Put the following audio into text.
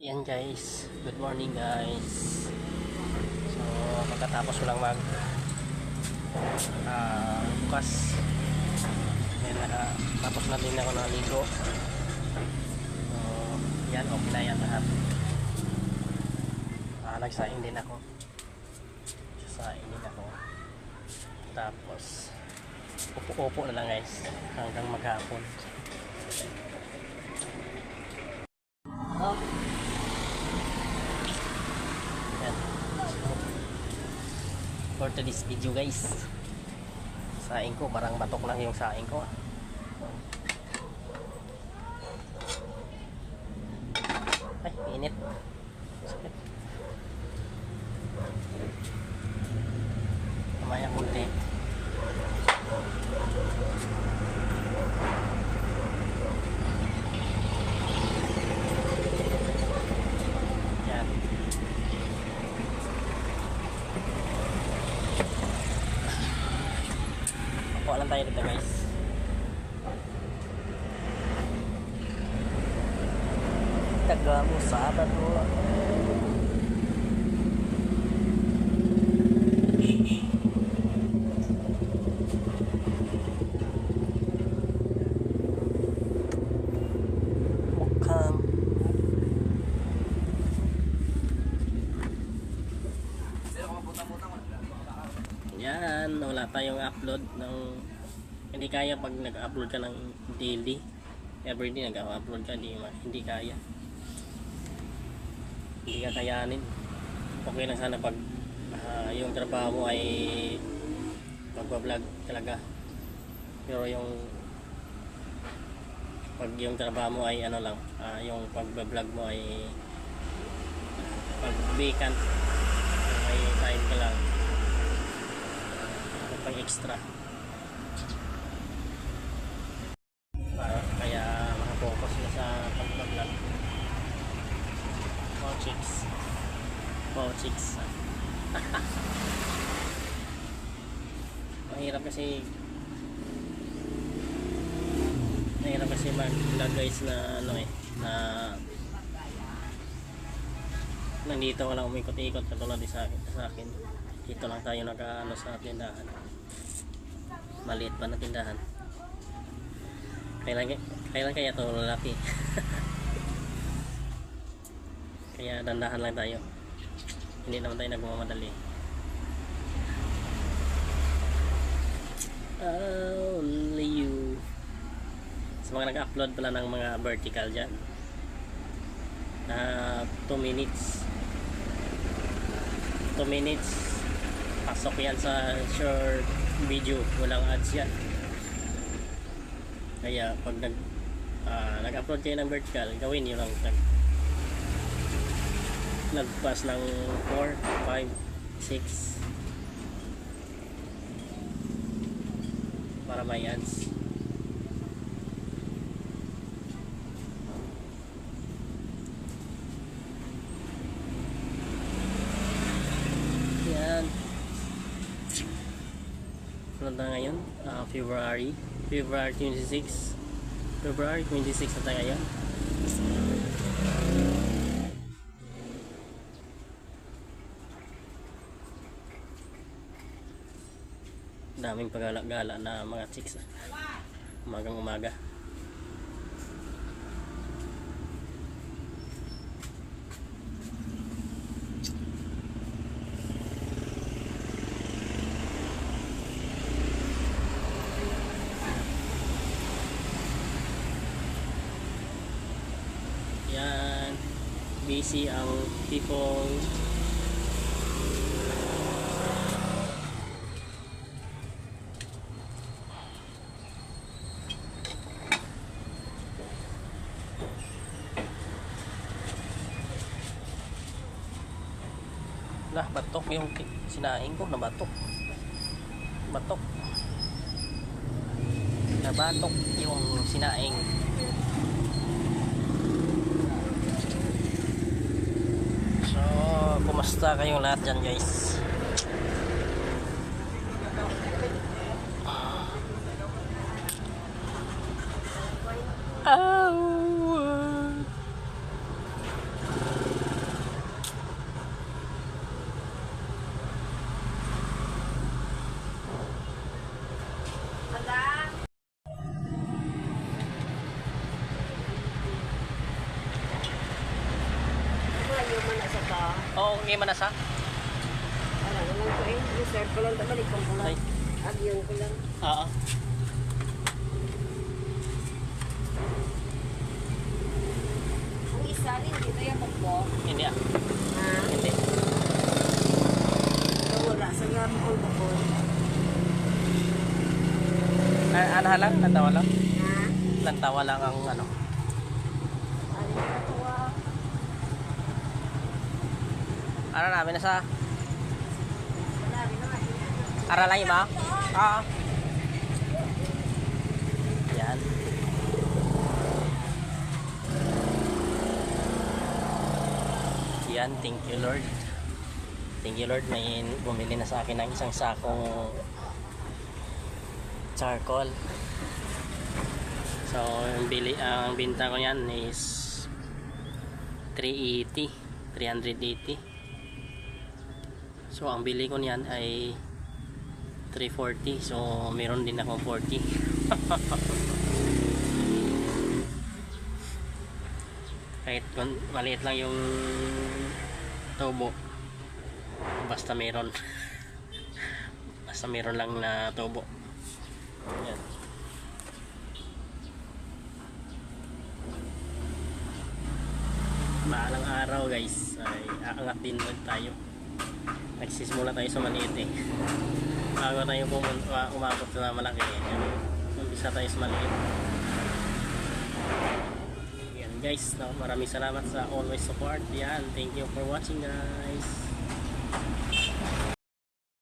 Yan guys, good morning guys. So, pagkatapos ko lang mag ah bukas. Then, ah, tapos na din ako naligo. So, yan, okay na yan lahat. Ah, nagsaing din ako. Nagsaing din ako. Tapos, upo-upo na lang guys hanggang maghapon. For today's video guys. Saing ko, parang batok lang yung saing ko. ah. Ay, init. Sakit. Mamaya kunti. Yan. Makuha lang tayo dito guys. Taga mo Sabado. Mukhang Yan, wala tayong upload ng hindi kaya pag nag-upload ka ng daily. Everyday nag-upload ka, hindi, hindi kaya. Hindi ka kayanin. Okay lang sana pag ah, yung trabaho mo ay pagbablog talaga. Pero yung pag yung trabaho mo ay ano lang, ah, yung pagbablog mo ay pag vacant, may time ka lang pang extra. Para kaya makapokus na sa pagbablog. Wow chicks. Wow chicks. Mahirap kasi mahirap kasi mag vlog guys na ano eh na nandito ka lang umikot-ikot katulad sa akin, sa akin. Dito lang tayo nag ano sa tindahan maliit pa na tindahan. Kailan, kailan kaya ito lalaki? Kaya dandahan lang tayo. Hindi naman tayo nagmamadali. Only you. Sa mga nag-upload pala ng mga vertical dyan na 2 minutes. 2 minutes pasok yan sa short video. Walang ads yan. Kaya pag nag ah, nag-upload kayo ng vertical gawin nyo lang nag nagpas ng 4, 5, 6 para may ads Yan. Na ngayon? Ah, February. February 26. February 26 na ngayon. Daming pagala-gala na mga chicks. ah. Umagang umaga. Yan. Busy ang people. Lah, batok yung sinaing ko, nabatok. Batok. Nabatok yung sinaing. So, kumusta kayong lahat dyan guys? Ah. Okay man na sa. Ano naman ko eh. Reserve ko lang. Tabalik ko ko Ay. lang. Ko lang. Oo. Ang isa rin, dito yung bukbo. Hindi ah. Ha? Hindi. Wala. Sa nga bukol bukol. Ah, ano lang? Lantawa lang? Ha? Lantawa lang ang. Ano na ito ah? Ano namin na sa Wala rin naman. Aralay ba? Oo. Yan. Yan, thank you Lord. Thank you Lord, may bumili na sa akin ng isang sakong charcoal. So, yung bili, ang binta ko yan is 380, 380. So, ang bili ko niyan ay 340. So, meron din akong 40. Kahit maliit lang yung tubo. Basta meron. Basta meron lang na tubo. Yan. Maalang araw guys ay aangat din ulit nagsis muna tayo sa maliit eh bago tayo pumunta, umabot sa malaki. Eh. umpisa tayo sa maliit yan guys no, maraming salamat sa always support. Yan thank you for watching guys.